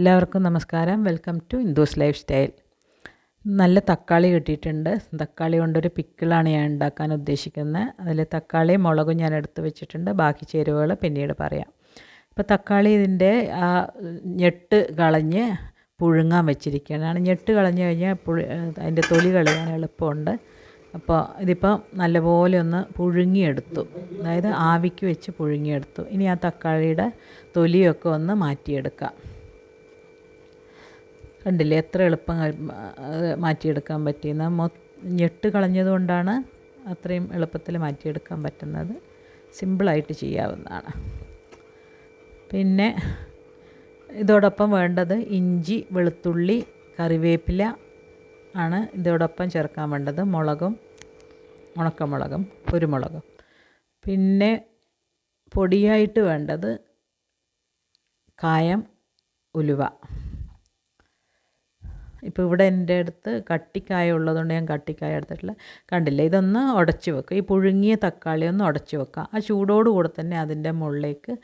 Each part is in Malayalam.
എല്ലാവർക്കും നമസ്കാരം. Welcome to Hindus lifestyle നല്ല തക്കാളി കിട്ടിയിട്ടുണ്ട്. തക്കാളി കൊണ്ടൊരു പിക്കിളാണ് ഞാൻ ഉണ്ടാക്കാൻ ഉദ്ദേശിക്കുന്നത് അതിൽ തക്കാളി മുളകും ഞാൻ എടുത്ത് വെച്ചിട്ടുണ്ട്. ബാക്കി ചേരുവകൾ പിന്നീട് പറയാം. ഇപ്പോൾ തക്കാളി ഇതിന്റെ ആ ഞെട്ട് കളഞ്ഞ് പുഴുങ്ങാൻ വെച്ചിരിക്കുകയാണ്. ഞെട്ട് കളഞ്ഞ് കഴിഞ്ഞാൽ പുഴു അതിന്റെ തൊലി കളയാൻ എളുപ്പമുണ്ട്. അപ്പോൾ ഇതിപ്പോൾ നല്ലപോലെ ഒന്ന് പുഴുങ്ങിയെടുത്തു. അതായത് ആവിക്ക് വെച്ച് പുഴുങ്ങിയെടുത്തു. ഇനി ആ തക്കാളിയുടെ തൊലിയൊക്കെ ഒന്ന് മാറ്റിയെടുക്കാം. കണ്ടില്ലേ? എത്ര എളുപ്പം മാറ്റിയെടുക്കാൻ പറ്റിയെന്ന്. മൊ ഞെട്ട് കളഞ്ഞതുകൊണ്ടാണ് അത്രയും എളുപ്പത്തിൽ മാറ്റിയെടുക്കാൻ പറ്റുന്നത്. സിമ്പിളായിട്ട് ചെയ്യാവുന്നതാണ്. പിന്നെ ഇതോടൊപ്പം വേണ്ടത് ഇഞ്ചി വെളുത്തുള്ളി കറിവേപ്പില ആണ് ഇതോടൊപ്പം ചേർക്കാൻ വേണ്ടത്. മുളകും ഉണക്കമുളകും കുരുമുളകും. പിന്നെ പൊടിയായിട്ട് വേണ്ടത് കായം ഉലുവ. ഇപ്പോൾ ഇവിടെ എന്റെ അടുത്ത് കട്ടിക്കായ ഉള്ളതുകൊണ്ട് ഞാൻ കട്ടിക്കായ എടുത്തിട്ടില്ല. കണ്ടില്ല? ഇതൊന്ന് ഉടച്ചു വെക്കുക ഈ പുഴുങ്ങിയ തക്കാളി ഒന്ന് ഉടച്ചു വെക്കുക ആ ചൂടോടുകൂടെ തന്നെ അതിന്റെ മുകളിലേക്ക്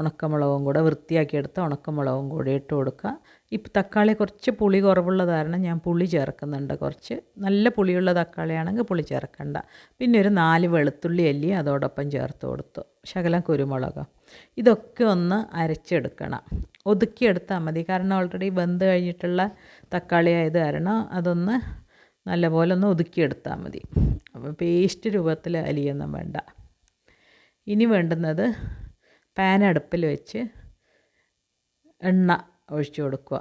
ഉണക്കമുളകും കൂടെ വൃത്തിയാക്കി എടുത്ത ഉണക്കമുളകും കൂടി ഇട്ട് കൊടുക്കുക. ഈ തക്കാളി കുറച്ച് പുളി കുറവുള്ള കാരണം ഞാൻ പുളി ചേർക്കുന്നുണ്ട്. കുറച്ച് നല്ല പുളിയുള്ള തക്കാളിയാണെങ്കിൽ പുളി ചേർക്കണ്ട. പിന്നെ ഒരു നാല് വെളുത്തുള്ളി അല്ലി അതോടൊപ്പം ചേർത്ത് കൊടുത്തു. ശകലം കുരുമുളക്. ഇതൊക്കെ ഒന്ന് അരച്ചെടുക്കണം. ഒതുക്കിയെടുത്താൽ മതി. കാരണം ഓൾറെഡി വെന്ത് കഴിഞ്ഞിട്ടുള്ള തക്കാളി ആയത് കാരണം അതൊന്ന് നല്ലപോലെ ഒന്ന് ഒതുക്കിയെടുത്താൽ മതി. അപ്പോൾ പേസ്റ്റ് രൂപത്തിൽ അലിയൊന്നും വേണ്ട. ഇനി വേണ്ടുന്നത് പാൻ അടുപ്പിൽ വെച്ച് എണ്ണ ഒഴിച്ചു കൊടുക്കുക.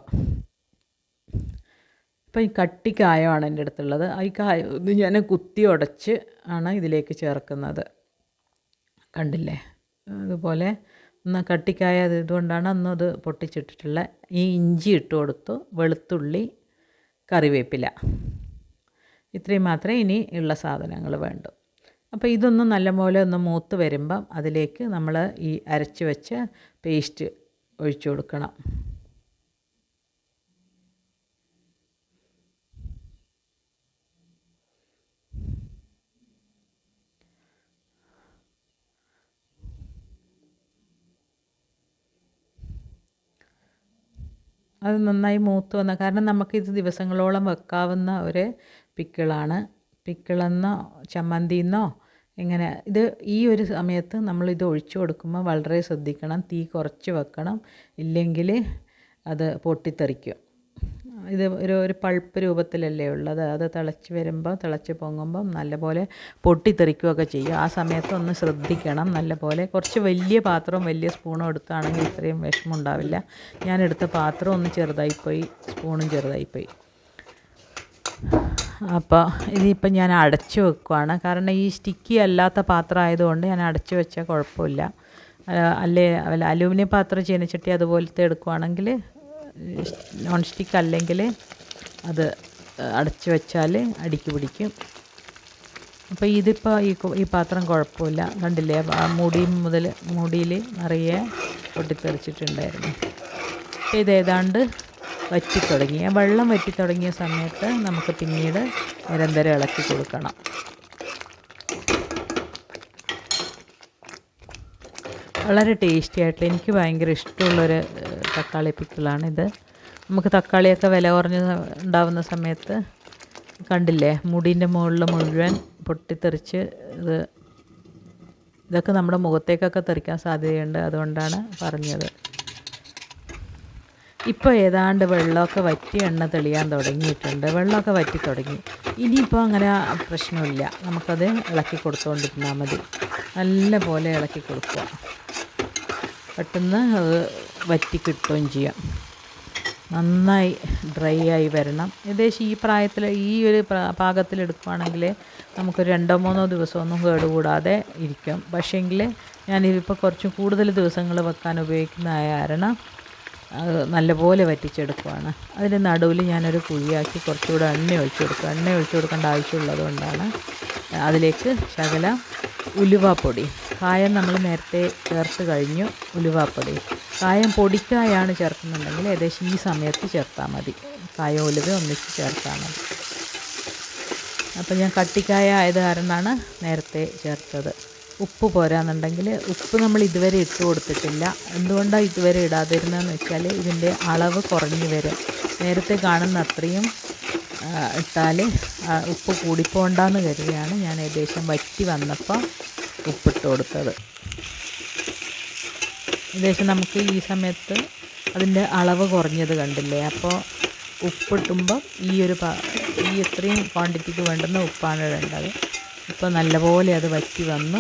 ഇപ്പം ഈ കട്ടി കായമാണ് എന്റെ അടുത്തുള്ളത്. ഈ കായ ഇത് ഞാൻ കുത്തി ഉടച്ച് ആണ് ഇതിലേക്ക് ചേർക്കുന്നത്. കണ്ടില്ലേ? അതുപോലെ ഒന്ന് കട്ടിക്കായ ഇതുകൊണ്ടാണ് അന്ന് അത് പൊട്ടിച്ചിട്ടിട്ടുള്ള ഈ ഇഞ്ചി ഇട്ട് കൊടുത്തു. വെളുത്തുള്ളി കറിവേപ്പില. ഇത്രയും മാത്രമേ ഇനി ഉള്ള സാധനങ്ങൾ വേണ്ടൂ. അപ്പോൾ ഇതൊന്ന് നല്ലപോലെ ഒന്ന് മൂത്ത് വരുമ്പം അതിലേക്ക് നമ്മൾ ഈ അരച്ച് വെച്ച പേസ്റ്റ് ഒഴിച്ചു കൊടുക്കണം. അത് നന്നായി മൂത്ത് വന്ന കാരണം നമുക്കിത് ദിവസങ്ങളോളം വെക്കാവുന്ന ഒരു പിക്കിളാണ്. പിക്കിളെന്നോ ചമ്മന്തിന്നോ ഇങ്ങനെ ഇത് ഈ ഒരു സമയത്ത് നമ്മൾ ഇത് ഒഴിച്ചു കൊടുക്കുമ്പോൾ വളരെ ശ്രദ്ധിക്കണം. തീ കുറച്ച് വെക്കണം. ഇല്ലെങ്കിൽ അത് പൊട്ടിത്തെറിക്കും. ഇത് ഒരു ഒരു പൾപ്പ് രൂപത്തിലല്ലേ ഉള്ളത്. അത് തിളച്ച് വരുമ്പോൾ തിളച്ച് പൊങ്ങുമ്പം നല്ലപോലെ പൊട്ടിത്തെറിക്കുകയൊക്കെ ചെയ്യും. ആ സമയത്ത് ഒന്ന് ശ്രദ്ധിക്കണം. നല്ലപോലെ കുറച്ച് വലിയ പാത്രവും വലിയ സ്പൂണും എടുത്താണെങ്കിൽ ഇത്രയും വിഷമം ഉണ്ടാവില്ല ഞാൻ എടുത്ത പാത്രം ഒന്ന് ചെറുതായിപ്പോയി സ്പൂണും ചെറുതായിപ്പോയി. അപ്പോൾ ഇതിപ്പോൾ ഞാൻ അടച്ചു വെക്കുവാണ്. കാരണം ഈ സ്റ്റിക്കി അല്ലാത്ത പാത്രം ആയതുകൊണ്ട് ഞാൻ അടച്ചു വെച്ചാൽ കുഴപ്പമില്ല. അല്ലേ അല്ല അലൂമിനിയം പാത്രം ചീനച്ചട്ടി അതുപോലത്തെ എടുക്കുവാണെങ്കിൽ നോൺ സ്റ്റിക്ക് അല്ലെങ്കിൽ അത് അടച്ചു വെച്ചാൽ അടിക്ക് പിടിക്കും. അപ്പോൾ ഇതിപ്പോൾ ഈ ഈ പാത്രം കുഴപ്പമില്ല. കണ്ടില്ലേ ആ മുടി മുതൽ മുടിയിൽ നിറയെ പൊട്ടിത്തെറിച്ചിട്ടുണ്ടായിരുന്നു. അപ്പോൾ ഇതേതാണ്ട് വറ്റിത്തുടങ്ങി. ആ വെള്ളം വറ്റിത്തുടങ്ങിയ സമയത്ത് നമുക്ക് പിന്നീട് നിരന്തരം ഇളക്കി കൊടുക്കണം. വളരെ ടേസ്റ്റി ആയിട്ടുള്ള എനിക്ക് ഭയങ്കര ഇഷ്ടമുള്ളൊരു തക്കാളി പിക്കിളാണിത് നമുക്ക് തക്കാളിയൊക്കെ വില കുറഞ്ഞ് ഉണ്ടാവുന്ന സമയത്ത് കണ്ടില്ലേ മുടീന്റെ മുകളിൽ മുഴുവൻ പൊട്ടിത്തെറിച്ച് ഇത് ഇതൊക്കെ നമ്മുടെ മുഖത്തേക്കൊക്കെ തെറിക്കാൻ സാധ്യതയുണ്ട് അതുകൊണ്ടാണ് പറഞ്ഞത്. ഇപ്പോൾ ഏതാണ്ട് വെള്ളമൊക്കെ വറ്റി എണ്ണ തെളിയാൻ തുടങ്ങിയിട്ടുണ്ട്. വെള്ളമൊക്കെ വറ്റി തുടങ്ങി. ഇനിയിപ്പോൾ അങ്ങനെ പ്രശ്നമില്ല. നമുക്കത് ഇളക്കി കൊടുത്തുകൊണ്ടിരുന്നാൽ മതി. നല്ല പോലെ ഇളക്കി കൊടുക്കുക. പെട്ടെന്ന് അത് വറ്റി കിട്ടുകയും ചെയ്യാം. നന്നായി ഡ്രൈ ആയി വരണം. ഏകദേശം ഈ പ്രായത്തിൽ ഈ ഒരു പാകത്തിൽ എടുക്കുകയാണെങ്കിൽ നമുക്ക് രണ്ടോ മൂന്നോ ദിവസമൊന്നും കേടുകൂടാതെ ഇരിക്കും. പക്ഷേങ്കിൽ ഞാനിതിപ്പോൾ കുറച്ച് കൂടുതൽ ദിവസങ്ങൾ വെക്കാൻ ഉപയോഗിക്കുന്ന കാരണം നല്ലപോലെ വറ്റിച്ചെടുക്കുവാണ്. അതിന്റെ നടുവിൽ ഞാനൊരു കുഴിയാക്കി കുറച്ചുകൂടെ എണ്ണ ഒഴിച്ചു കൊടുക്കുക എണ്ണ ഒഴിച്ചു കൊടുക്കേണ്ട ആവശ്യമുള്ളത് കൊണ്ടാണ് അതിലേക്ക് ശകലം ഉലുവാപ്പൊടി കായം നമ്മൾ നേരത്തെ ചേർത്ത് കഴിഞ്ഞു ഉലുവാപ്പൊടി. കായം പൊടിക്കായാണ് ചേർക്കുന്നുണ്ടെങ്കിൽ ഏകദേശം ഈ സമയത്ത് ചേർത്താൽ മതി. കായം ഉലുവ ഒന്നിച്ച് ചേർത്താൽ മതി. അപ്പോൾ ഞാൻ കട്ടിക്കായ ആയത് കാരണമാണ് നേരത്തെ ചേർത്തത്. ഉപ്പ് പോരാന്നുണ്ടെങ്കിൽ ഉപ്പ് നമ്മൾ ഇതുവരെ ഇട്ട് കൊടുത്തിട്ടില്ല. എന്തുകൊണ്ടാണ് ഇതുവരെ ഇടാതിരുന്നതെന്ന് വെച്ചാൽ ഇതിന്റെ അളവ് കുറഞ്ഞു വരും. നേരത്തെ കാണുന്ന അത്രയും ഇട്ടാൽ ഉപ്പ് കൂടിപ്പോണ്ടെന്ന് കരുതിയാണ് ഞാൻ ഏകദേശം വറ്റി വന്നപ്പോൾ ഉപ്പിട്ട് കൊടുത്തത്. ഏകദേശം നമുക്ക് ഈ സമയത്ത് അതിന്റെ അളവ് കുറഞ്ഞത് കണ്ടില്ലേ? അപ്പോൾ ഉപ്പിട്ടുമ്പോൾ ഈ ഒരു ഈ ഇത്രയും ക്വാണ്ടിറ്റിക്ക് വേണ്ടുന്ന ഉപ്പാണ് ഇടേണ്ടത് ഇപ്പോൾ നല്ലപോലെ അത് വറ്റി വന്നു.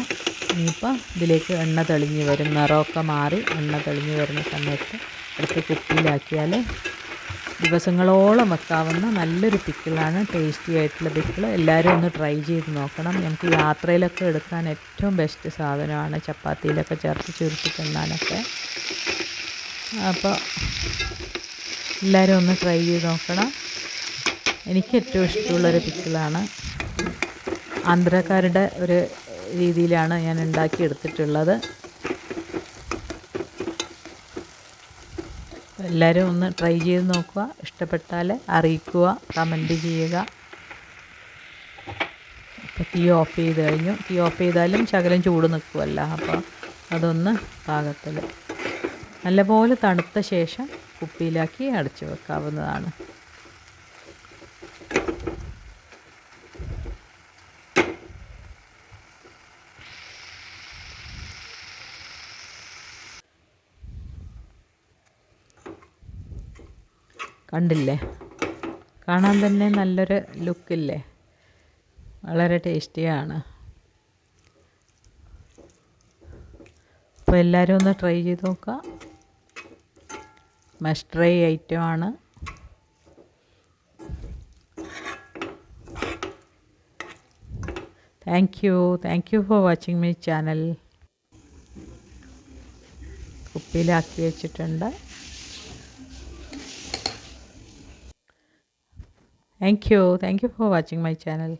ഇനിയിപ്പോൾ ഇതിലേക്ക് എണ്ണ തെളിഞ്ഞ് വരും. നിറമൊക്കെ മാറി എണ്ണ തെളിഞ്ഞ് വരുന്ന സമയത്ത് അടുത്ത് കുപ്പിയിലാക്കിയാൽ ദിവസങ്ങളോളം വെക്കാവുന്ന നല്ലൊരു പിക്കിളാണ് ടേസ്റ്റി ആയിട്ടുള്ള പിക്കിൾ എല്ലാവരും ഒന്ന് ട്രൈ ചെയ്ത് നോക്കണം. നമുക്ക് യാത്രയിലൊക്കെ എടുക്കാൻ ഏറ്റവും ബെസ്റ്റ് സാധനമാണ് ചപ്പാത്തിയിലൊക്കെ ചേർത്ത് ചുരുട്ടി തിന്നാനൊക്കെ. അപ്പോൾ എല്ലാവരും ഒന്ന് ട്രൈ ചെയ്ത് നോക്കണം. എനിക്ക് ഏറ്റവും ഇഷ്ടമുള്ളൊരു പിക്കിളാണ്. ആന്ധ്രക്കാരുടെ ഒരു രീതിയിലാണ് ഞാൻ ഉണ്ടാക്കിയെടുത്തിട്ടുള്ളത്. എല്ലാവരും ഒന്ന് ട്രൈ ചെയ്ത് നോക്കുക. ഇഷ്ടപ്പെട്ടാൽ അറിയിക്കുക കമന്റ് ചെയ്യുക. ഇപ്പോൾ തീ ഓഫ് ചെയ്ത് കഴിഞ്ഞു. തീ ഓഫ് ചെയ്താലും ശകലം ചൂട് നിൽക്കുമല്ല അപ്പോൾ അതൊന്ന് പാകത്തിൽ നല്ലപോലെ തണുത്ത ശേഷം കുപ്പിയിലാക്കി അടച്ചു വെക്കാവുന്നതാണ്. കണ്ടില്ലേ? കാണാൻ തന്നെ നല്ലൊരു ലുക്കില്ലേ? വളരെ ടേസ്റ്റിയാണ്. അപ്പോൾ എല്ലാവരും ഒന്ന് ട്രൈ ചെയ്ത് നോക്കുക. മസ്റ്റ് ട്രൈ ഐറ്റമാണ്. Thank you thank you for watching my channel കുപ്പിയിലാക്കി വെച്ചിട്ടുണ്ട്. Thank you. Thank you for watching my channel.